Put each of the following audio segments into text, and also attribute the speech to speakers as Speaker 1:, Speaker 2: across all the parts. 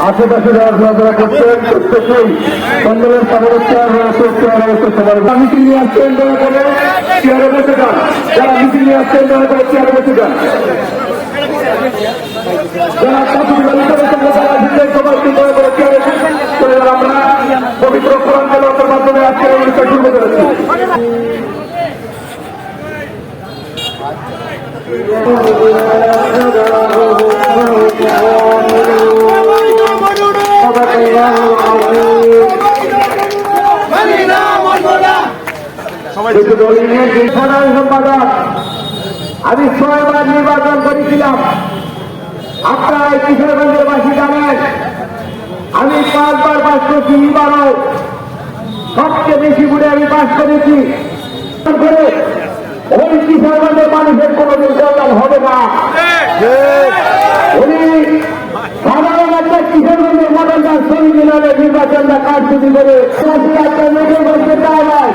Speaker 1: আশেপাশে যারা ঘোরাফেরা করছেন প্রত্যেকেই আন্দোলন সবার নিয়ে আসছেন চেয়ারে বসে যান। যারা নিয়ে আসছেন করে চেয়ারে বসে যান। যারা চাকরি আমরা পবিত্র আমি ছয়বার নির্বাচন করেছিলাম। আপনারা কিশোরগঞ্জের বাসী জানেন, আমি পাঁচবার পাস করছি এবারও সবচেয়ে বেশি বুড়ে আমি পাস করেছি। করে ওই কিশোরগঞ্জের কল্যাণ হবে না। উনি সাধারণ একটা কিশোরগঞ্জের মডেলটা শ্রমিক ইউনিয়নের নির্বাচনটা কারচুপি করে একটা চায়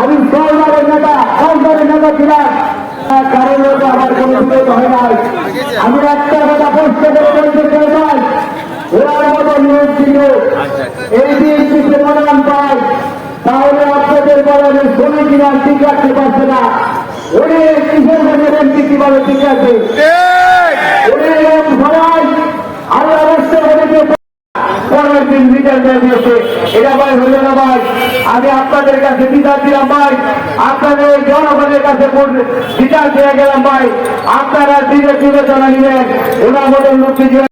Speaker 1: আমি সরকারের নেতা সরকারের নেতা ছিলাম। কারণে আমার কোনো বিরোধ হয় নাই। আমি একটা কথা প্রশ্ন করে বলতে চাই নাই ওরার মতো নিয়োগ ছিল। এই বিএনপিতে মনোনয়ন পায়। তাহলে আপনাদের বলেন শ্রমিক ইউনিয়ন ঠিক রাখতে পারছে না। উনি কিশোরগঞ্জের এমপি কীভাবে ঠিক। আছে উনি এরকম সবাই আল্লাহ রাস্তা বলেছে পরের দিন রিটার্ন দিয়েছে এটা ভাই হলো না ভাই। আমি আপনাদের কাছে বিচার দিলাম ভাই। আপনাদের জনগণের কাছে বিচার দিয়ে গেলাম ভাই। আপনারা দিনে বিবেচনা নিবেন ওনার লোককে